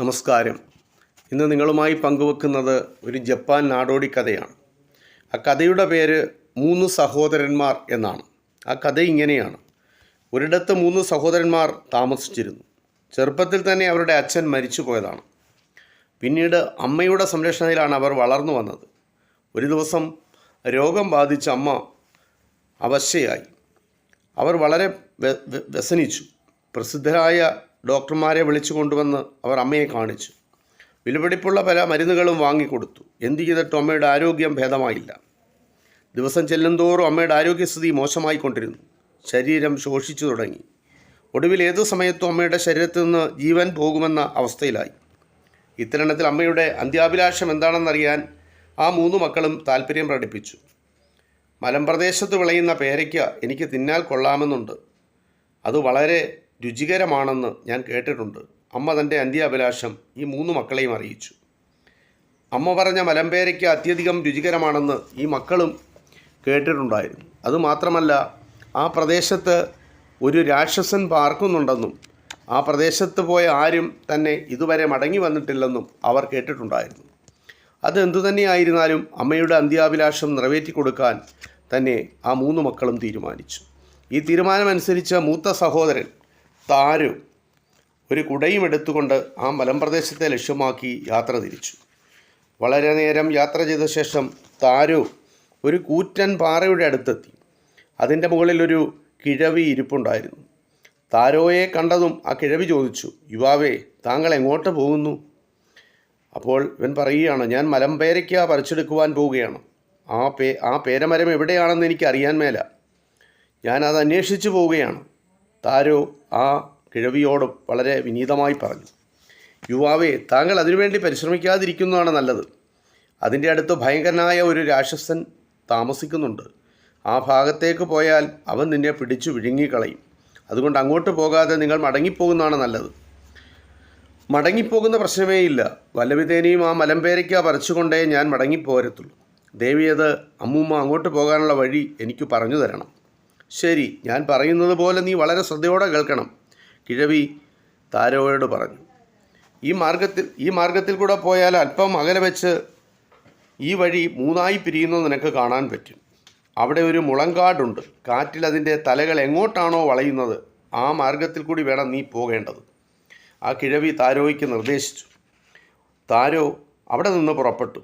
നമസ്കാരം. ഇന്ന് നിങ്ങളുമായി പങ്കുവെക്കുന്നത് ഒരു ജപ്പാൻ നാടോടി കഥയാണ്. ആ കഥയുടെ പേര് മൂന്ന് സഹോദരന്മാർ എന്നാണ്. ആ കഥ ഇങ്ങനെയാണ്. ഒരിടത്ത് മൂന്ന് സഹോദരന്മാർ താമസിച്ചിരുന്നു. ചെറുപ്പത്തിൽ തന്നെ അവരുടെ അച്ഛൻ മരിച്ചു പോയതാണ്. പിന്നീട് അമ്മയുടെ സംരക്ഷണയിലാണ് അവർ വളർന്നു വന്നത്. ഒരു ദിവസം രോഗം ബാധിച്ച അമ്മ അവശയായി. അവർ വളരെ വ്യ- വ്യ- വ്യസനിച്ചു. പ്രസിദ്ധരായ ഡോക്ടർമാരെ വിളിച്ചു കൊണ്ടുവന്ന് അവർ അമ്മയെ കാണിച്ചു. വിലപിടിപ്പുള്ള പല മരുന്നുകളും വാങ്ങിക്കൊടുത്തു. എന്തു ചെയ്തിട്ടും അമ്മയുടെ ആരോഗ്യം ഭേദമായില്ല. ദിവസം ചെല്ലുന്തോറും അമ്മയുടെ ആരോഗ്യസ്ഥിതി മോശമായിക്കൊണ്ടിരുന്നു. ശരീരം ശോഷിച്ചു തുടങ്ങി. ഒടുവിൽ ഏതു സമയത്തും അമ്മയുടെ ശരീരത്തിൽ നിന്ന് ജീവൻ പോകുമെന്ന അവസ്ഥയിലായി. ഇത്തരണത്തിൽ അമ്മയുടെ അന്ത്യാഭിലാഷം എന്താണെന്നറിയാൻ ആ മൂന്ന് മക്കളും താല്പര്യം പ്രകടിപ്പിച്ചു. മലമ്പ്രദേശത്ത് വിളയുന്ന പേരയ്ക്ക എനിക്ക് തിന്നാൽ കൊള്ളാമെന്നുണ്ട്. അത് വളരെ രുചികരമാണെന്ന് ഞാൻ കേട്ടിട്ടുണ്ട്. അമ്മ തന്റെ അന്ത്യാഭിലാഷം ഈ മൂന്ന് മക്കളെയും അറിയിച്ചു. അമ്മ പറഞ്ഞ മലമ്പേരയ്ക്ക് അത്യധികം രുചികരമാണെന്ന് ഈ മക്കളും കേട്ടിട്ടുണ്ടായിരുന്നു. അതുമാത്രമല്ല ആ പ്രദേശത്ത് ഒരു രാക്ഷസൻ പാർക്കുന്നുണ്ടെന്നും ആ പ്രദേശത്ത് പോയ ആരും തന്നെ ഇതുവരെ മടങ്ങി വന്നിട്ടില്ലെന്നും അവർ കേട്ടിട്ടുണ്ടായിരുന്നു. അത് എന്തു തന്നെയായിരുന്നാലും അമ്മയുടെ അന്ത്യാഭിലാഷം നിറവേറ്റി കൊടുക്കാൻ തന്നെ ആ മൂന്ന് മക്കളും തീരുമാനിച്ചു. ഈ തീരുമാനമനുസരിച്ച് മൂത്ത സഹോദരൻ താരു ഒരു കുടയും എടുത്തുകൊണ്ട് ആ മലമ്പ്രദേശത്തെ ലക്ഷ്യമാക്കി യാത്ര തിരിച്ചു. വളരെ നേരം യാത്ര ചെയ്ത ശേഷം താരു ഒരു കൂറ്റൻ പാറയുടെ അടുത്തെത്തി. അതിന്റെ മുകളിൽ ഒരു കിഴവി ഇരിപ്പുണ്ടായിരുന്നു. താരോയെ കണ്ടതും ആ കിഴവി ചോദിച്ചു യുവാവേ താങ്കൾ എങ്ങോട്ട് പോകുന്നു? അപ്പോൾ ഇവൻ പറയുകയാണ് ഞാൻ മലമ്പേരയ്ക്ക പറിച്ചെടുക്കുവാൻ പോവുകയാണ്. ആ പേ ആ പേരമരം എവിടെയാണെന്ന് എനിക്ക് അറിയാൻ മേല ഞാനത് അന്വേഷിച്ചു പോവുകയാണ്. താരോ ആ കിഴവിയോട് വളരെ വിനീതമായി പറഞ്ഞു യുവാവേ താങ്കൾ അതിനുവേണ്ടി പരിശ്രമിക്കാതിരിക്കുന്നതാണ് നല്ലത്. അതിന്റെ അടുത്ത് ഭയങ്കരനായ ഒരു രാക്ഷസൻ താമസിക്കുന്നുണ്ട്. ആ ഭാഗത്തേക്ക് പോയാൽ അവൻ നിന്നെ പിടിച്ചു വിഴുങ്ങിക്കളയും. അതുകൊണ്ട് അങ്ങോട്ട് പോകാതെ നിങ്ങൾ മടങ്ങിപ്പോകുന്നതാണ് നല്ലത്. മടങ്ങിപ്പോകുന്ന പ്രശ്നമേ ഇല്ല. വല്ലവിധേനയും ആ മലമ്പേരയ്ക്ക പറിച്ചുകൊണ്ടേ ഞാൻ മടങ്ങിപ്പോരത്തുള്ളൂ. ദേവിയത് അമ്മൂമ്മ അങ്ങോട്ട് പോകാനുള്ള വഴി എനിക്ക് പറഞ്ഞു തരണം. ശരി ഞാൻ പറയുന്നത് പോലെ നീ വളരെ ശ്രദ്ധയോടെ കേൾക്കണം കിഴവി താരോയോട് പറഞ്ഞു. ഈ മാർഗത്തിൽ ഈ മാർഗത്തിൽ കൂടെ പോയാൽ അല്പം അകലെ വെച്ച് ഈ വഴി മൂന്നായി പിരിയുന്നത് നിനക്ക് കാണാൻ പറ്റും. അവിടെ ഒരു മുളങ്കാടുണ്ട് കാറ്റിൽ അതിന്റെ തലകൾ എങ്ങോട്ടാണോ വളയുന്നത് ആ മാർഗത്തിൽ കൂടി വേണം നീ പോകേണ്ടത്. ആ കിഴവി താരോയ്ക്ക് നിർദ്ദേശിച്ചു. താരോ അവിടെ നിന്ന് പുറപ്പെട്ടു.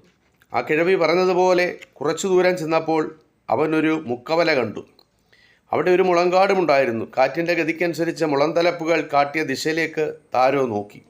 ആ കിഴവി പറഞ്ഞതുപോലെ കുറച്ചു ദൂരം ചെന്നപ്പോൾ അവനൊരു മുക്കവല കണ്ടു. അവിടെ ഒരു മുളങ്കാടുമുണ്ടായിരുന്നു കാറ്റിന്റെ ഗതിക്കനുസരിച്ച് മുളന്തലപ്പുകൾ കാട്ടിയ ദിശയിലേക്ക് താരോ നോക്കി.